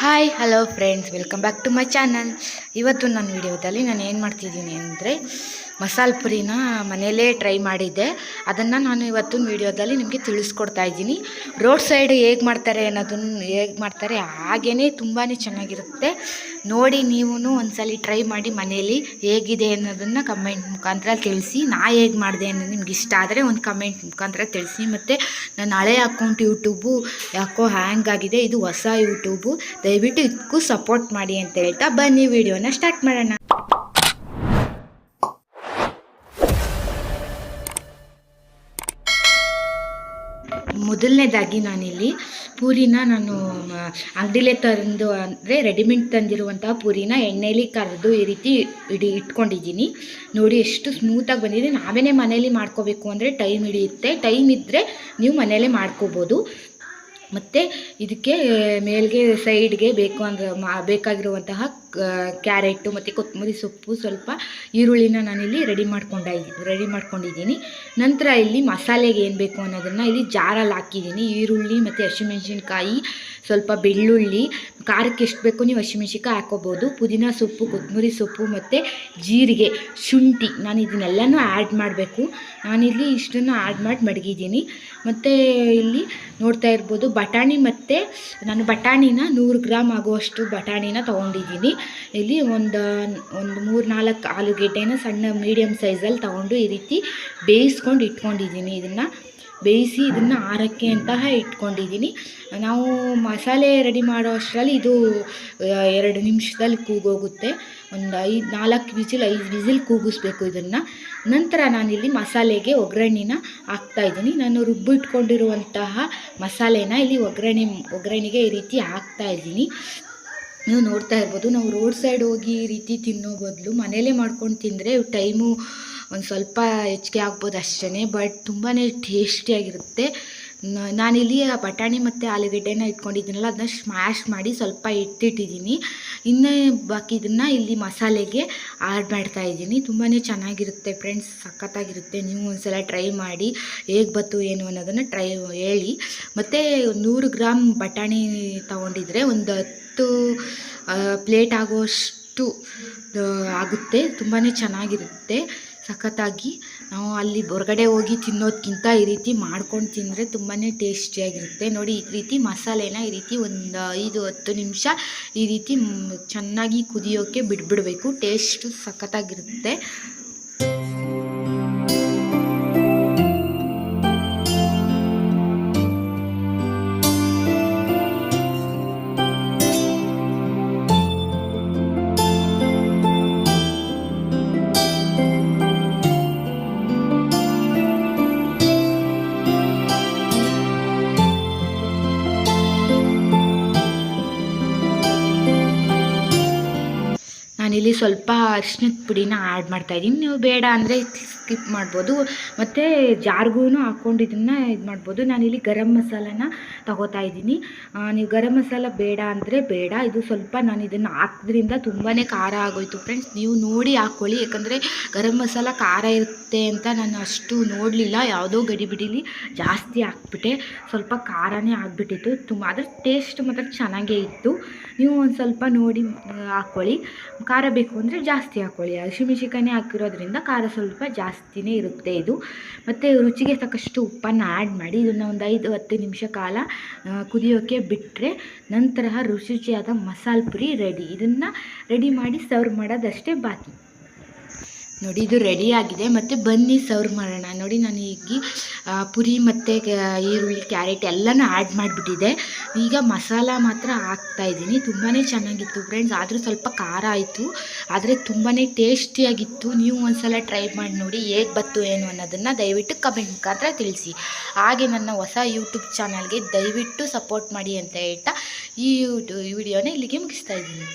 Hi hello friends welcome back to my channel ಇವತ್ತು ನನ್ನ ವಿಡಿಯೋದಲ್ಲಿ ನಾನು ಏನು ಮಾಡ್ತಿದ್ದೀನಿ ಅಂದರೆ ಮಸಾಲ ಪುರಿನ ಮನೆಯಲ್ಲೇ ಟ್ರೈ ಮಾಡಿದ್ದೆ. ಅದನ್ನು ನಾನು ಇವತ್ತಿನ ವಿಡಿಯೋದಲ್ಲಿ ನಿಮಗೆ ತಿಳಿಸ್ಕೊಡ್ತಾ ಇದ್ದೀನಿ. ರೋಡ್ ಸೈಡ್ ಹೇಗೆ ಮಾಡ್ತಾರೆ ಅನ್ನೋದನ್ನು ಹೇಗೆ ಮಾಡ್ತಾರೆ ಹಾಗೇ ತುಂಬಾ ಚೆನ್ನಾಗಿರುತ್ತೆ. ನೋಡಿ ನೀವು ಒಂದ್ಸಲಿ ಟ್ರೈ ಮಾಡಿ ಮನೆಯಲ್ಲಿ ಹೇಗಿದೆ ಅನ್ನೋದನ್ನು ಕಮೆಂಟ್ ಮುಖಾಂತರ ತಿಳಿಸಿ. ನಾ ಹೇಗೆ ಮಾಡಿದೆ ಅನ್ನೋದು ನಿಮ್ಗೆ ಇಷ್ಟ ಆದರೆ ಒಂದು ಕಮೆಂಟ್ ಮುಖಾಂತರ ತಿಳಿಸಿ. ಮತ್ತು ನನ್ನ ಹಳೆ ಅಕೌಂಟ್ ಯೂಟ್ಯೂಬು ಯಾಕೋ ಹ್ಯಾಂಗ್ ಆಗಿದೆ. ಇದು ಹೊಸ ಯೂಟ್ಯೂಬು ದಯವಿಟ್ಟು ಇದಕ್ಕೂ ಸಪೋರ್ಟ್ ಮಾಡಿ ಅಂತ ಹೇಳ್ತಾ ಬನ್ನಿ ವಿಡಿಯೋನ ಸ್ಟಾರ್ಟ್ ಮಾಡೋಣ. ಮೊದಲನೇದಾಗಿ ನಾನಿಲ್ಲಿ ಪೂರಿನ ನಾನು ಅಂಗಡಿಲೇ ತಂದು, ಅಂದರೆ ರೆಡಿಮೇಡ್ ತಂದಿರುವಂತಹ ಪೂರಿನ ಎಣ್ಣೆಲಿ ಕರೆದು ಈ ರೀತಿ ಇಡಿ, ಇಟ್ಕೊಂಡಿದ್ದೀನಿ. ನೋಡಿ ಎಷ್ಟು ಸ್ಮೂತಾಗಿ ಬಂದಿದೆ. ನಾವೇ ಮನೇಲಿ ಮಾಡ್ಕೋಬೇಕು ಅಂದರೆ ಟೈಮ್ ಹಿಡಿಯುತ್ತೆ. ಟೈಮ್ ಇದ್ದರೆ ನೀವು ಮನೇಲೇ ಮಾಡ್ಕೋಬೋದು. ಮತ್ತು ಇದಕ್ಕೆ ಮೇಲ್ಗೆ ಸೈಡ್ಗೆ ಬೇಕು ಅಂದ್ರೆ ಮಾ ಬೇಕಾಗಿರುವಂತಹ ಕ್ಯಾರೆಟು ಮತ್ತು ಕೊತ್ತಂಬರಿ ಸೊಪ್ಪು ಸ್ವಲ್ಪ ಈರುಳ್ಳಿನ ನಾನಿಲ್ಲಿ ರೆಡಿ ಮಾಡ್ಕೊಂಡ ರೆಡಿ ಮಾಡ್ಕೊಂಡಿದ್ದೀನಿ. ನಂತರ ಇಲ್ಲಿ ಮಸಾಲೆಗೆ ಏನು ಬೇಕು ಅನ್ನೋದನ್ನು ಇಲ್ಲಿ ಜಾರಲ್ಲಿ ಹಾಕಿದ್ದೀನಿ. ಈರುಳ್ಳಿ ಮತ್ತು ಹಸಿಮೆಣ್ಸಿನ್ಕಾಯಿ, ಸ್ವಲ್ಪ ಬೆಳ್ಳುಳ್ಳಿ, ಖಾರಕ್ಕೆ ಎಷ್ಟು ಬೇಕು ನೀವು ಹಸಿಮೆಣಸಿನ್ಕಾಯಿ ಹಾಕೋಬೋದು. ಪುದೀನ ಸೊಪ್ಪು, ಕೊತ್ತಂಬರಿ ಸೊಪ್ಪು ಮತ್ತು ಜೀರಿಗೆ, ಶುಂಠಿ ನಾನು ಇದನ್ನೆಲ್ಲನೂ ಆ್ಯಡ್ ಮಾಡಬೇಕು. ನಾನಿಲ್ಲಿ ಇಷ್ಟನ್ನು ಆ್ಯಡ್ ಮಾಡಿ ಮಡಗಿದ್ದೀನಿ. ಮತ್ತು ಇಲ್ಲಿ ನೋಡ್ತಾ ಇರ್ಬೋದು ಬಟಾಣಿ ಮತ್ತು ನಾನು ಬಟಾಣಿನ ನೂರು ಗ್ರಾಮ್ ಆಗುವಷ್ಟು ಬಟಾಣಿನ ತೊಗೊಂಡಿದ್ದೀನಿ. ಇಲ್ಲಿ ಒಂದು ಒಂದು ಮೂರು ನಾಲ್ಕು ಆಲೂಗೆಡ್ಡೆನ ಸಣ್ಣ ಮೀಡಿಯಮ್ ಸೈಜಲ್ಲಿ ತೊಗೊಂಡು ಈ ರೀತಿ ಬೇಯಿಸ್ಕೊಂಡು ಇಟ್ಕೊಂಡಿದ್ದೀನಿ. ಇದನ್ನು ಬೇಯಿಸಿ ಇದನ್ನು ಆರಕ್ಕೆ ಅಂತಹ ಇಟ್ಕೊಂಡಿದ್ದೀನಿ. ನಾವು ಮಸಾಲೆ ರೆಡಿ ಮಾಡೋ ಅಷ್ಟರಲ್ಲಿ ಇದು ಎರಡು ನಿಮಿಷದಲ್ಲಿ ಕೂಗೋಗುತ್ತೆ. ಒಂದು ಐದು, ನಾಲ್ಕು ವಿಸಿಲ್ ಐದು ವಿಸಿಲ್ ಕೂಗಿಸ್ಬೇಕು ಇದನ್ನು. ನಂತರ ನಾನಿಲ್ಲಿ ಮಸಾಲೆಗೆ ಒಗ್ಗರಣೆನ ಹಾಕ್ತಾಯಿದ್ದೀನಿ ನಾನು ರುಬ್ಬಿಟ್ಕೊಂಡಿರುವಂತಹ ಮಸಾಲೆನ ಇಲ್ಲಿ ಒಗ್ಗರಣೆ, ಒಗ್ಗರಣೆಗೆ ಈ ರೀತಿ ಹಾಕ್ತಾ ಇದ್ದೀನಿ. ನೀವು ನೋಡ್ತಾ ಇರ್ಬೋದು, ನಾವು ರೋಡ್ ಸೈಡ್ ಹೋಗಿ ಈ ರೀತಿ ತಿನ್ನೋ ಬದಲು ಮನೇಲೇ ಮಾಡ್ಕೊಂಡು ತಿಂದರೆ ಟೈಮು ಒಂದು ಸ್ವಲ್ಪ ಹೆಚ್ಚಿಗೆ ಆಗ್ಬೋದು ಅಷ್ಟೇ ಬಟ್ ತುಂಬಾ ಟೇಸ್ಟಿಯಾಗಿರುತ್ತೆ ನಾನಿಲ್ಲಿ ಬಟಾಣಿ ಮತ್ತು ಆಲೂಗಡ್ಡೆನ ಇಟ್ಕೊಂಡಿದ್ದೀನಲ್ಲ ಅದನ್ನ ಸ್ಮ್ಯಾಶ್ ಮಾಡಿ ಸ್ವಲ್ಪ ಇಟ್ಟಿಟ್ಟಿದ್ದೀನಿ. ಇನ್ನೇ ಬಾಕಿ ಇದನ್ನು ಇಲ್ಲಿ ಮಸಾಲೆಗೆ ಆ್ಯಡ್ ಮಾಡ್ತಾ ಇದ್ದೀನಿ. ತುಂಬಾ ಚೆನ್ನಾಗಿರುತ್ತೆ ಫ್ರೆಂಡ್ಸ್ ಸಖತ್ತಾಗಿರುತ್ತೆ. ನೀವು ಒಂದ್ಸಲ ಟ್ರೈ ಮಾಡಿ, ಹೇಗೆ ಬತ್ತು ಏನು ಅನ್ನೋದನ್ನು ಟ್ರೈ ಹೇಳಿ. ಮತ್ತು ನೂರು ಗ್ರಾಮ್ ಬಟಾಣಿ ತೊಗೊಂಡಿದ್ರೆ ಒಂದು ಹತ್ತು ಪ್ಲೇಟ್ ಆಗೋಷ್ಟು ಆಗುತ್ತೆ. ತುಂಬಾ ಚೆನ್ನಾಗಿರುತ್ತೆ. ಸಖತ್ತಾಗಿ ನಾವು ಅಲ್ಲಿ ಹೊರಗಡೆ ಹೋಗಿ ತಿನ್ನೋದಕ್ಕಿಂತ ಈ ರೀತಿ ಮಾಡ್ಕೊಂಡು ತಿಂದರೆ ತುಂಬಾ ಟೇಸ್ಟಿಯಾಗಿರುತ್ತೆ. ನೋಡಿ, ಈ ರೀತಿ ಮಸಾಲೆನ ಈ ರೀತಿ ಒಂದು ಐದು, ಹತ್ತು ನಿಮಿಷ ಈ ರೀತಿ ಚೆನ್ನಾಗಿ ಕುದಿಯೋಕ್ಕೆ ಬಿಟ್ಬಿಡಬೇಕು. ಟೇಸ್ಟು ಸಖತ್ತಾಗಿರುತ್ತೆ. ನಾನಿಲ್ಲಿ ಸ್ವಲ್ಪ ಅರಿಶಿನದ ಪುಡಿನ ಆ್ಯಡ್ ಮಾಡ್ತಾಯಿದ್ದೀನಿ ನೀವು ಬೇಡ ಅಂದರೆ ಸ್ಕಿಪ್ ಮಾಡ್ಬೋದು. ಮತ್ತು ಜಾರ್ಗೂ ಹಾಕ್ಕೊಂಡು ಇದನ್ನು ಇದು ಮಾಡ್ಬೋದು. ನಾನಿಲ್ಲಿ ಗರಂ ಮಸಾಲನ ತಗೋತಾ ಇದ್ದೀನಿ. ನೀವು ಗರಂ ಮಸಾಲ ಬೇಡ ಅಂದರೆ ಬೇಡ. ಇದು ಸ್ವಲ್ಪ ನಾನು ಇದನ್ನು ಹಾಕಿದ್ರಿಂದ ತುಂಬಾ ಖಾರ ಆಗೋಯ್ತು ಫ್ರೆಂಡ್ಸ್ ನೀವು ನೋಡಿ ಹಾಕ್ಕೊಳ್ಳಿ ಯಾಕಂದರೆ ಗರಂ ಮಸಾಲ ಖಾರ ಇರುತ್ತೆ ಅಂತ ನಾನು ಅಷ್ಟು ನೋಡಲಿಲ್ಲ. ಯಾವುದೋ ಗಡಿಬಿಡಿಲಿ ಜಾಸ್ತಿ ಹಾಕ್ಬಿಟ್ಟೆ. ಸ್ವಲ್ಪ ಖಾರನೇ ಆಗಿಬಿಟ್ಟಿತ್ತು. ತುಂಬ ಅದ್ರ ಟೇಸ್ಟ್ ಮಾತ್ರ ಚೆನ್ನಾಗೇ ಇತ್ತು. ನೀವು ಒಂದು ಸ್ವಲ್ಪ ನೋಡಿ ಹಾಕ್ಕೊಳ್ಳಿ ಖಾರ ಬೇಕು ಅಂದರೆ ಜಾಸ್ತಿ ಹಾಕ್ಕೊಳ್ಳಿ. ಹಸಿಮೆಣ್ಸಿಕಾಯಿ ಹಾಕಿರೋದ್ರಿಂದ ಖಾರ ಸ್ವಲ್ಪ ಜಾಸ್ತಿನೇ ಇರುತ್ತೆ ಇದು. ಮತ್ತು ರುಚಿಗೆ ತಕ್ಕಷ್ಟು ಉಪ್ಪನ್ನು ಆ್ಯಡ್ ಮಾಡಿ ಇದನ್ನು ಒಂದು ಐದು ಹತ್ತು ನಿಮಿಷ ಕಾಲ ಕುದಿಯೋಕೆ ಬಿಟ್ಟರೆ ನಂತರ ರುಚಿ ರುಚಿಯಾದ ಮಸಾಲೆ ಪುರಿ ರೆಡಿ ಇದನ್ನು ರೆಡಿ ಮಾಡಿ ಸರ್ವ್ ಮಾಡೋದಷ್ಟೇ ಬಾಕಿ. ನೋಡಿ, ಇದು ರೆಡಿ ಆಗಿದೆ. ಮತ್ತು ಬನ್ನಿ ಸರ್ವ್ ಮಾಡೋಣ. ನೋಡಿ, ನಾನು ಈಗ ಪುರಿ ಮತ್ತು ಈರುಳ್ಳಿ ಕ್ಯಾರೆಟ್ ಎಲ್ಲನೂ ಆ್ಯಡ್ ಮಾಡಿಬಿಟ್ಟಿದೆ. ಈಗ ಮಸಾಲ ಮಾತ್ರ ಹಾಕ್ತಾ ಇದ್ದೀನಿ. ತುಂಬಾ ಚೆನ್ನಾಗಿತ್ತು ಫ್ರೆಂಡ್ಸ್ ಆದರೂ ಸ್ವಲ್ಪ ಖಾರ ಆಯಿತು. ಆದರೆ ತುಂಬಾ ಟೇಸ್ಟಿಯಾಗಿತ್ತು ನೀವು ಒಂದ್ಸಲ ಟ್ರೈ ಮಾಡಿ ನೋಡಿ ಹೇಗೆ ಬತ್ತು ಏನು ಅನ್ನೋದನ್ನು ದಯವಿಟ್ಟು ಕಮೆಂಟ್ ಮುಖಾಂತರ ತಿಳಿಸಿ. ಹಾಗೆ ನನ್ನ ಹೊಸ ಯೂಟ್ಯೂಬ್ ಚಾನಲ್ಗೆ ದಯವಿಟ್ಟು ಸಪೋರ್ಟ್ ಮಾಡಿ ಅಂತ ಹೇಳ್ತಾ ಈ ವಿಡಿಯೋನ ಇಲ್ಲಿಗೆ ಮುಗಿಸ್ತಾ ಇದ್ದೀನಿ.